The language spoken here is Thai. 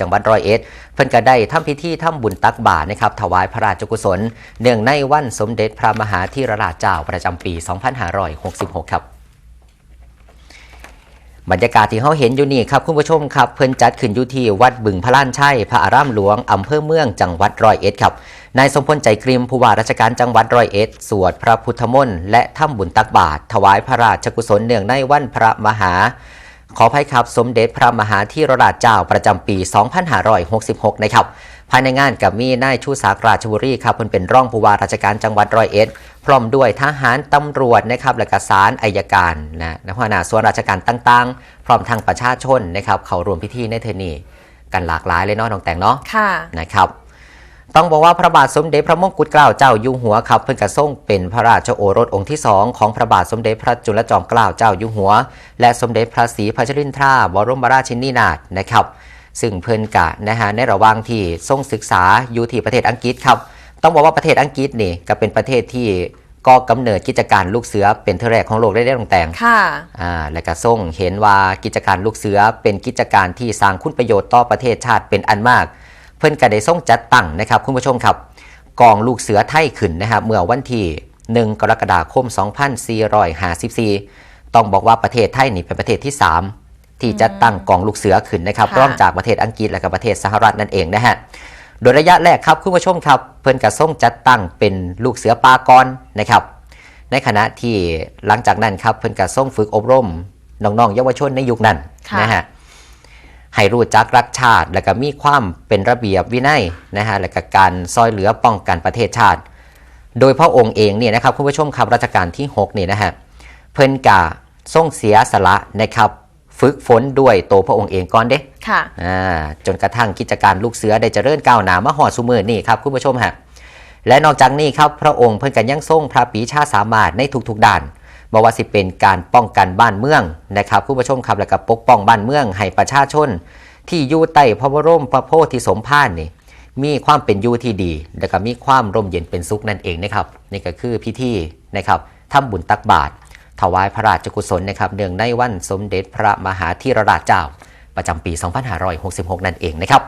จังหวัดร้อยเอ็ดเพิ่นก็ได้ทำพิธีทำบุญตักบาตรนะครับถวายพระราชกุศล เนื่องในวันสมเด็จพระมหาธีรราชเจ้าประจำปี 2566 ครับบรรยากาศที่เขาเห็นอยู่นี่ครับคุณผู้ชมครับเพิ่นจัดขึ้นอยู่ที่วัดบึงพระล้านชัยพระอารามหลวงอำเภอเมืองจังหวัดร้อยเอ็ดครับนายสมพลใจกริมผู้ว่าราชการจังหวัดร้อยเอ็ดสวดพระพุทธมนต์และทำบุญตักบาตรถวายพระราชกุศลเนื่องในวันพระมหา ขออภัยครับ สมเด็จพระมหาธีรราชเจ้าประจำปี 2566 นะครับ ภายในงานกับมีนายชูศักดิ์ราชบุรีครับเพิ่นเป็นร่องผู้ว่าราชการจังหวัดร้อยเอ็ด พร้อมด้วยทหารตำรวจนะครับและก็ศาลอายการนะนะหัวหน้าส่วนราชการต่างๆ พร้อมทางประชาชนนะครับ เขาร่วมพิธีในเทอนี้กันหลากหลายเลยเนาะน้องแต่งเนาะ ค่ะ นะครับ ต้องบอกว่าพระบาทสมเด็จพระมงกุฎเกล้าเจ้าอยู่หัวครับเพิ่งกระทรงเป็นพระราชโอรสองค์ที่สองของพระบาทสมเด็จพระจุลจอมเกล้าเจ้าอยู่หัว และสมเด็จพระศรีพัชรินทราบรมราชินีนาถนะครับ ซึ่งเพิ่นกะนะฮะในระหว่างที่ทรงศึกษาอยู่ที่ประเทศอังกฤษครับ ต้องบอกว่าประเทศอังกฤษนี่ก็เป็นประเทศที่ก่อกำเนิดกิจการลูกเสือเป็นเทอแรกของโลกได้ได้ลงแต่งค่ะอ่าและก็ทรงเห็นว่ากิจการลูกเสือเป็นกิจการที่สร้างคุณประโยชน์ต่อประเทศชาติเป็นอันมาก เพิ่นก็ได้ทรงจัดตั้งนะครับคุณผู้ชมครับกองลูกเสือไทยขึ้นนะครับเมื่อวันที่1กรกฎาคม 2454 ต้องบอกว่าประเทศไทยนี่เป็นประเทศที่ 3 ที่จัดตั้งกองลูกเสือขึ้นนะครับค่ะรองจากประเทศอังกฤษและก็ประเทศสหรัฐนั่นเองนะฮะโดยระยะแรกครับคุณผู้ชมครับ เพิ่นกระส่งจัดตั้งเป็นลูกเสือปากรนะครับ ในขณะที่หลังจากนั้นครับเพิ่นกระส่งฝึกอบรมน้องๆเยาวชนในยุคนั้นค่ะนะฮะ ให้รู้จักรักชาติ และก็มีความเป็นระเบียบวินัยนะฮะและก็การซอยเหลือป้องกันประเทศชาติ โดยพระองค์เองเนี่ยนะครับคุณผู้ชมครับรัชกาลที่6นี่นะฮะเพิ่นกะส่งเสียสละนะครับฝึกฝนด้วยตัวพระองค์เองก่อนเด้ค่ะอ่าจนกระทั่งกิจการลูกเสือได้เจริญก้าวหน้ามาหอดสุมือนี่ครับคุณผู้ชมฮะและนอกจากนี้ครับพระองค์เพิ่นกันยังทรงพระปรีชาสามารถในทุกๆด้าน บอกว่าสิเป็นการป้องกันบ้านเมืองนะครับคุณผู้ชมครับและก็ปกป้องบ้านเมืองให้ประชาชน ที่อยู่ใต้พระบรมพระโพธิสมภารนี่มีความเป็นอยู่ที่ดี และก็มีความร่มเย็นเป็นสุขนั่นเองนะครับนี่ก็คือพิธีนะครับทำบุญตักบาตรถวายพระราชกุศลนะครับเนื่องในวันสมเด็จพระมหาธีรราชเจ้า ประจำปี 2566 นั่นเองนะครับ